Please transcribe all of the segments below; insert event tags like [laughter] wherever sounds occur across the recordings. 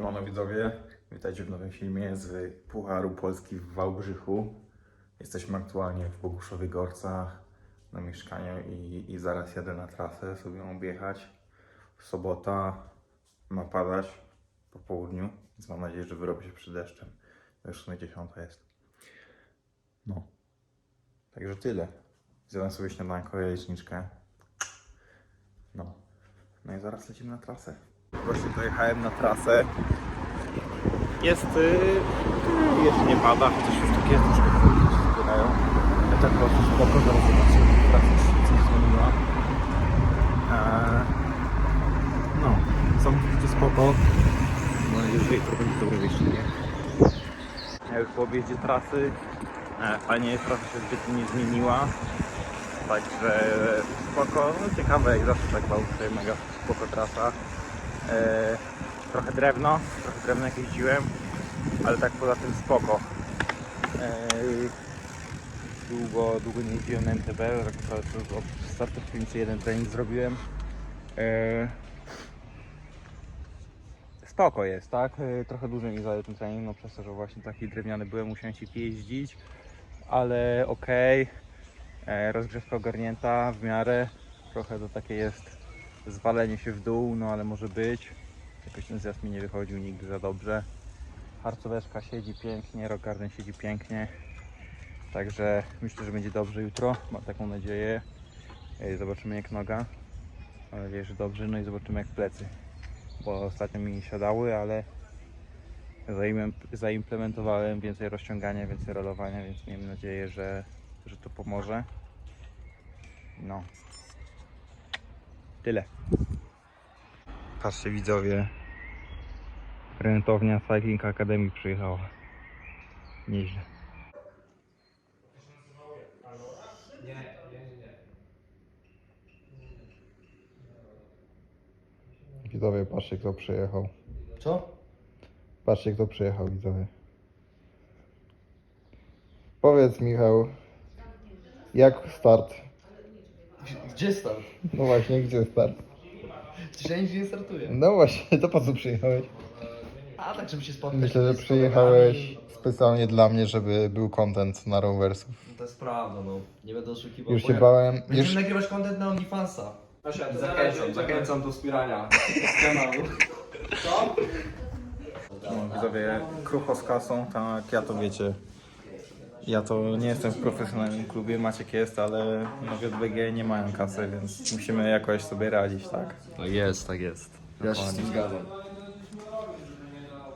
Siemano widzowie, witajcie w nowym filmie z Pucharu Polski w Wałbrzychu. Jesteśmy aktualnie w Boguszowych Gorcach na mieszkaniu i, i zaraz jadę na trasę sobie ją objechać. Sobota ma padać po południu, więc mam nadzieję, że wyrobi się przed deszczem. To już w sumie 10 jest. No. Także tyle. Zjadam sobie śniadanko, jajeczniczkę. No. No i zaraz lecimy na trasę. Właśnie dojechałem na trasę. Jest. Yy, jeszcze nie pada, chociaż już takie jest troszkę chmurki się zbierają. Ja tak po spoko, zaraz zobaczymy. Trasa się coś zmieniła. Eee, no, są punkty spoko. No i już jutro będzie dobre wyjście. Ja już po objeździe trasy. E, fajnie jest, trasa się zbytnio nie zmieniła. Także spoko, no ciekawe jak zawsze tak Bałtyk, mega spoko trasa. E, trochę drewno, trochę drewno jeździłem, ale tak poza tym spoko. E, długo, długo nie jeździłem na MTB, od startu w Piwnicy jeden trening zrobiłem. E, spoko jest, tak? Trochę dłużej mi zajął ten trening, no przez to, że właśnie taki drewniany byłem, musiałem się jeździć, ale okej. E, rozgrzewka ogarnięta w miarę. Trochę to takie jest zwalenie się w dół, no ale może być. Jakoś ten zjazd mi nie wychodził nigdy za dobrze. Harcoweczka siedzi pięknie, rock garden siedzi pięknie. Także myślę, że będzie dobrze jutro. Mam taką nadzieję. E, Zobaczymy jak noga. Mam nadzieję, że dobrze. No i zobaczymy jak plecy. Bo ostatnio mi nie siadały, ale zaim- zaimplementowałem więcej rozciągania, więcej rolowania, więc miejmy nadzieję, że, że to pomoże. No. Tyle. Patrzcie widzowie. Rentownia Cycling Academy przyjechała. Nieźle. Widzowie, patrzcie kto przyjechał. Co? Patrzcie kto przyjechał widzowie. Powiedz Michał, jak start? Gdzie start? No właśnie, gdzie start? Nigdzie nie startuję. No właśnie, to po co przyjechałeś? A tak, żeby się spotkać. Myślę, że z przyjechałeś kolegami. specjalnie dla mnie, żeby był content na rowersów. No To jest prawda, no. Nie będę oszukiwał. Już się Powiem- bałem, Będziemy już, nagrywać content na OnlyFansa. Zachęcam, zachęcam do wspierania [laughs] kanału. Co? no, widzowie, krucho z kasą, tak, ja to wiecie. Ja to nie jestem w profesjonalnym klubie, Maciek jest, ale no JBG nie mają kasy, więc musimy jakoś sobie radzić, tak? No jest, tak jest. Ja się z tym zgadzam.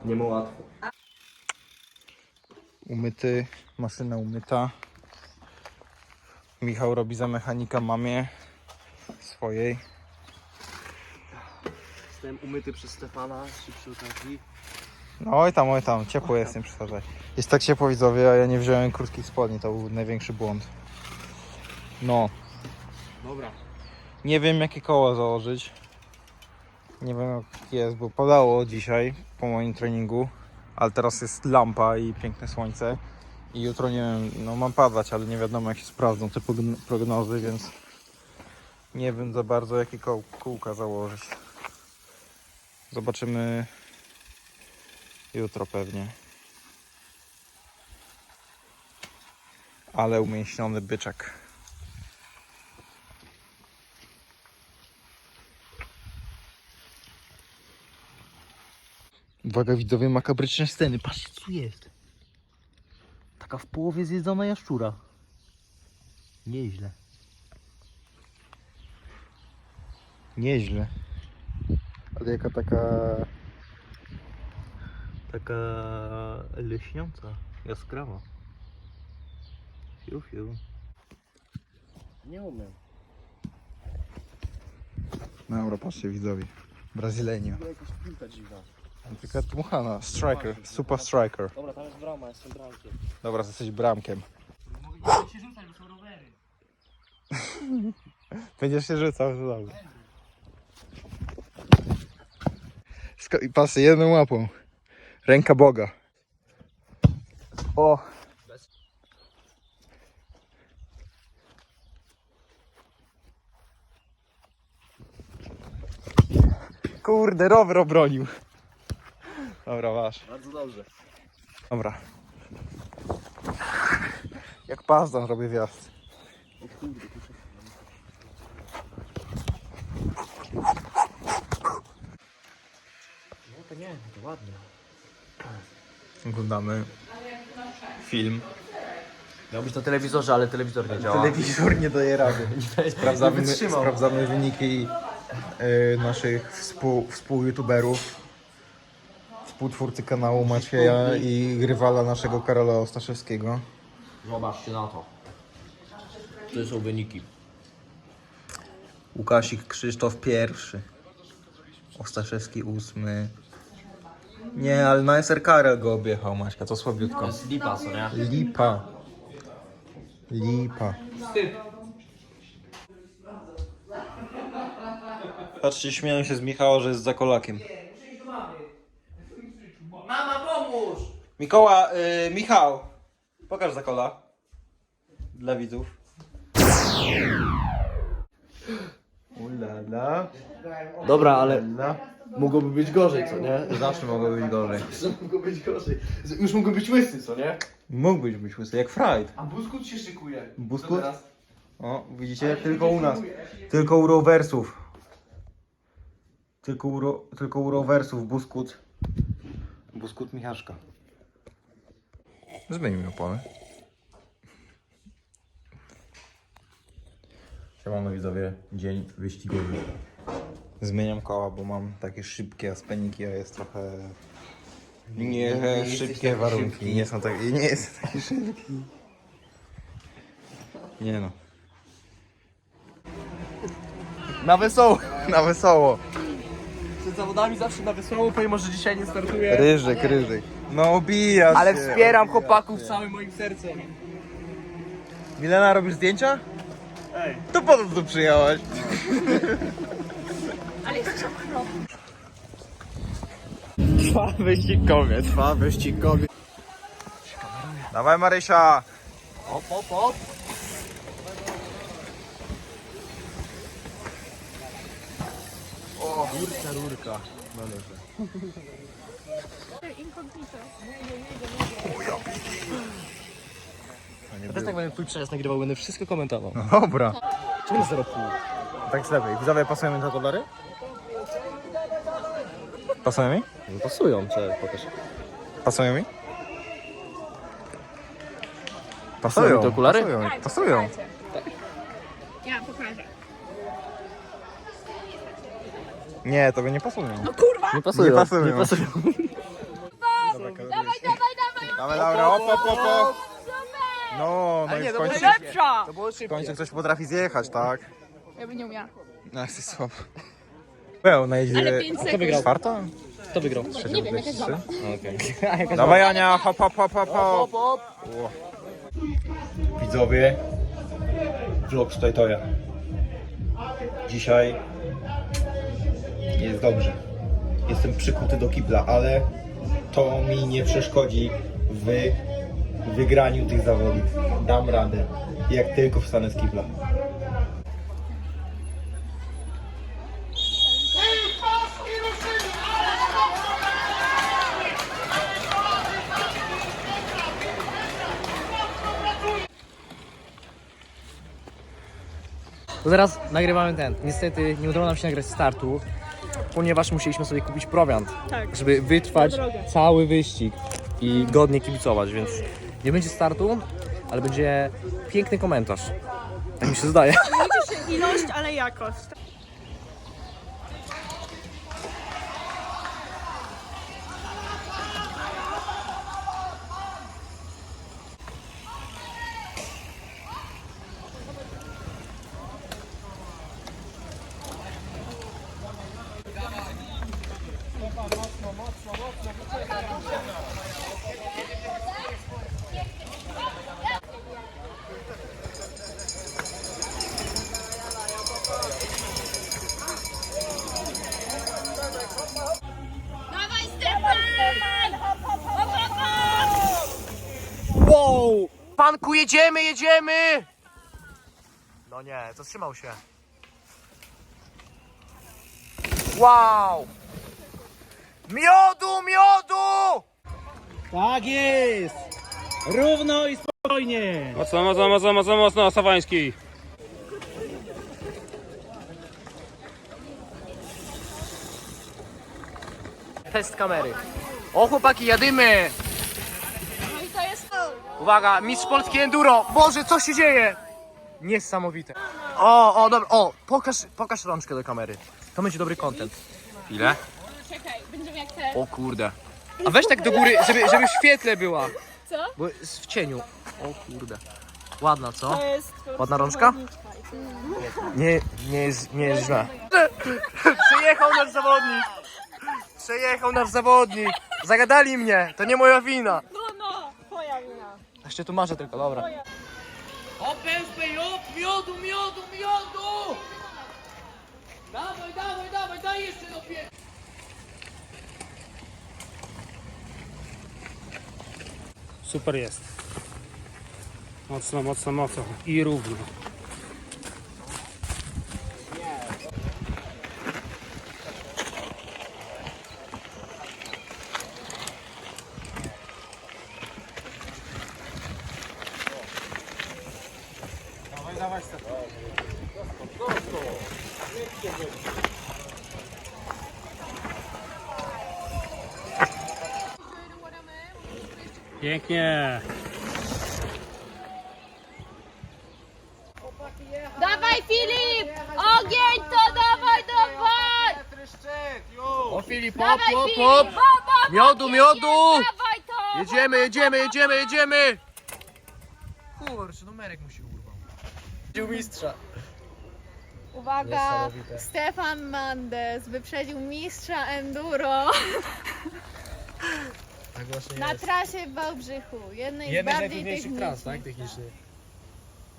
Nie ma łatwo. Umyty, maszyna umyta. Michał robi za mechanika mamie swojej. Jestem umyty przez Stefana, przy okazji. No oj tam, oj tam, ciepło jest, nie przesadzaj. Jest tak ciepło widzowie, a ja nie wziąłem krótkich spodni, to był największy błąd. No, Dobra. nie wiem jakie koło założyć. Nie wiem jak jest, bo padało dzisiaj po moim treningu, ale teraz jest lampa i piękne słońce. I jutro nie wiem, no mam padać, ale nie wiadomo jak się sprawdzą te progn- prognozy, więc nie wiem za bardzo jakie koł- kółka założyć. Zobaczymy jutro pewnie. Ale umięśniony byczek. Uwaga widzowie, makabryczne sceny. Patrzcie co jest. Taka w połowie zjedzona jaszczura. Nieźle. Nieźle. Ale jaka taka... Taka leśniąca, jaskrawa. Fiu, fiu. Nie umiem. Dobra, patrzcie widzowie. Brazylenio. Jakaś piłka dziwna. Taka dmuchana. Striker. Super striker. Dobra, tam jest brama, jestem bramkiem. Dobra, jesteś bramkiem. Mogę się rzucać, bo są rowery. [laughs] Będziesz się rzucał, to dobrze. Sko- i patrzcie, jedną łapą. Ręka Boga. O! Kurde, rower obronił. Dobra, masz. Bardzo dobrze. Dobra. Jak pazdan robię wjazd. No to nie, to ładnie. Oglądamy film. Miał być na telewizorze, ale telewizor nie działa. Telewizor nie daje rady. [laughs] Sprawdzamy, Nie wytrzymał. sprawdzamy wyniki y, naszych współ, współ-youtuberów. Współtwórcy kanału Macieja i rywala naszego Karola Ostaszewskiego. Zobaczcie na to. To są wyniki. Łukasik Krzysztof pierwszy. Ostaszewski ósmy. Nie, ale na SR Karel go objechał Maćka, to To słabiutko. jest lipa, co nie? Lipa. Lipa. Patrzcie, śmieją się z Michała, że jest za kolakiem. Mama, pomóż! Mikoła, y, Michał, pokaż za kola. Dla widzów. Ulala. Dobra, ale Ulala. Mogłoby być gorzej, co nie? Zawsze mogło być gorzej. Mogło być gorzej. Już mógłby być łysy, co nie? Mógłbyś być łysy, jak Fried. A Buskut się szykuje. Buskut? Co teraz? O, widzicie? Tylko u nas. Tylko u rowersów. Tylko u, ro, tylko u rowersów Buskut. Buskut Michaszka. Zmienimy opony. Siemano widzowie, dzień wyścigowy. Zmieniam koła, bo mam takie szybkie aspeniki, a jest trochę... Nie, jesteś szybkie warunki, szybki. nie są takie, nie jest [laughs] taki szybki. Nie no. Na wesoło. [laughs] Na wesoło. Przed zawodami zawsze na wesoło, pomimo że dzisiaj nie startuję. Ryżyk, ryżyk. No obija Ale się, wspieram obija chłopaków się. całym moim sercem. Milena, robisz zdjęcia? Ej. To po co tu przyjechałaś? [laughs] Ale jesteś okropny. Trwa wyścigowie, trwa wyścigowie. Dawaj Marysia! Op, op, op. O, rurka, rurka. Inkognito. Ja też tak będę twój przejazd nagrywał, będę wszystko komentował. Dobra. Czemu jest 0,5? Tak jest lepiej. Widzowie, pasujemy te kolory? Pasują mi? No pasują, czy pokaż. Pasują mi? Pasują mi te okulary? Pasują, mi, pasują. Ja pokażę. Nie, tobie nie pasują. No kurwa! Nie pasują. Nie pasują. Nie pasują. Dawaj, dawaj, dawaj! Dawaj Laura, op, op, op, op. No, no i w końcu, Lepsza! To było w końcu ktoś potrafi zjechać, tak? Ja bym nie umiała. No, jesteś słabo. Pełna jedzie... Ale pięć sekund. wygrał? Czwarta? Kto wygrał? Nie wiem, jakaś baba. Okej. [laughs] Dawaj Ania, hop, hop, hop, hop, hop. op. Widzowie, vlog z Toytoja. Dzisiaj jest dobrze. Jestem przykuty do kibla, ale to mi nie przeszkodzi w wygraniu tych zawodów. Dam radę, jak tylko wstanę z kibla. To zaraz nagrywamy ten. Niestety nie udało nam się nagrać startu, ponieważ musieliśmy sobie kupić prowiant, Tak. żeby wytrwać Na drogę. cały wyścig i godnie kibicować, więc nie będzie startu, ale będzie piękny komentarz. Tak mi się zdaje. Liczy się ilość, ale jakość. Panku, jedziemy, jedziemy! No nie, zatrzymał się. Wow! Miodu, miodu! Tak jest! Równo i spokojnie! Mocno, mocno, mocno, mocno, mocno, Sawański. Test kamery. O chłopaki, jadymy! No i to jest Uwaga, mistrz Polski Enduro! Boże, co się dzieje? Niesamowite. O, o, dobra, o, pokaż, pokaż rączkę do kamery. To będzie dobry content. Ile? Czekaj, będziemy jak te. O kurde. A weź tak do góry, żeby, żeby w świetle była. Co? Bo jest w cieniu. O kurde. Ładna, co? To jest. Ładna rączka? Nie, nie jest, nie jest źle. [laughs] Przejechał nasz zawodnik. Przejechał nasz zawodnik. Zagadali mnie. To nie moja wina. No. Jeszcze tu marzę tylko, dobra. miodu, miodu, miodu! Dawaj, dawaj, dawaj, daj jeszcze do pie... Super jest. Mocno, mocno, mocno. I równo. Pięknie. Dawaj Filip! Ogień to dawaj, dawaj! O Filip, hop, Dawaj hop, Filip! hop! Miodu, miodu! Dawaj to! Jedziemy, jedziemy, jedziemy, jedziemy! Kurczę, numerek mu się urwał. Dził mistrza. Uwaga. Stefan Mandes wyprzedził mistrza enduro Tak właśnie na trasie w Wałbrzychu, jednej z Jednej z bardziej najtrudniejszych tras, tak? technicznych. Technicznie.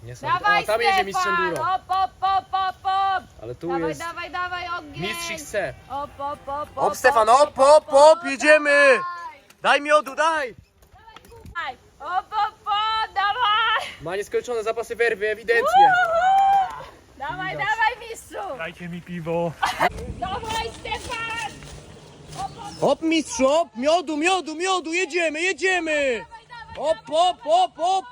Niesamowite. Dawaj O, tam jedzie mistrz Stefan! enduro. Hop, hop, hop, hop, hop! Ale tu Dawaj, jest dawaj, dawaj, ogień! mistrz chce. Hop, hop, hop, Hop, Stefan, hop, hop, hop, jedziemy! Daj miodu, daj! Dawaj! Hop, hop, hop, dawaj! Ma nieskończone zapasy werwy, ewidentnie. Dawaj, dawaj, mistrzu! Dajcie mi piwo. Dawaj, Stefan! Hop, mistrz, hop, miodu, miodu, miodu, jedziemy, jedziemy! Hop, hop, hop, hop!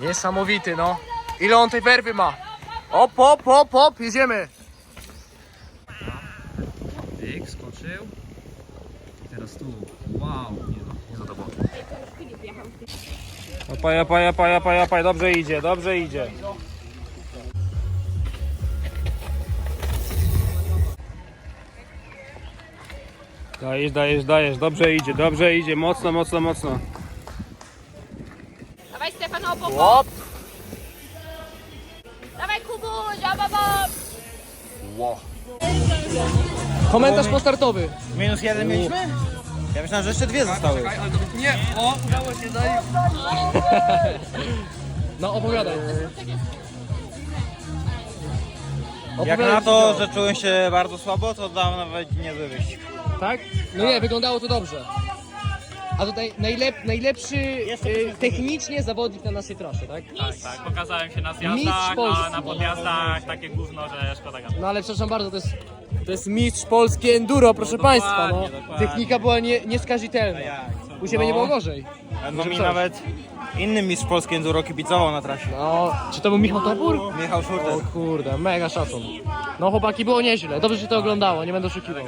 Niesamowity, no. Ile on tej werwy ma? Hop, hop, hop, hop, jedziemy. Tyk, skoczył. I teraz tu. Wow. Nie no, nie zadowolony. Japaj, japaj, japaj, japaj, japaj. Dobrze idzie, dobrze idzie. Dajesz, dajesz, dajesz. Dobrze idzie, dobrze idzie. Mocno, mocno, mocno. Dawaj, Stefan, hop! Hop. Dawaj, Kubuś, hop, hop! Komentarz postartowy. Minus jeden mieliśmy? Ja myślałem, że jeszcze dwie zostały. Nie, o, udało się, daj. [laughs] No, opowiadaj. Jak na to, że czułem się bardzo słabo, to dałem nawet niezły wyścig. Tak? No nie, wyglądało to dobrze. A tutaj najlep, najlepszy y, technicznie zawodnik na naszej trasie, tak? Tak, pokazałem się na Mistrz zjazdach, Polski. a na podjazdach takie gówno, że szkoda gadać. No ale przepraszam bardzo, to jest, to jest mistrz polski enduro, proszę Państwa. No. dokładnie. Technika była nie, nieskazitelna. U Ciebie nie było gorzej. No mi coś. nawet inny mistrz polski enduro kibicował na trasie. No, czy to był Michał Topór? Michał O Szurter. kurde, mega szacun. No chłopaki, było nieźle. Dobrze się to oglądało, nie będę oszukiwał.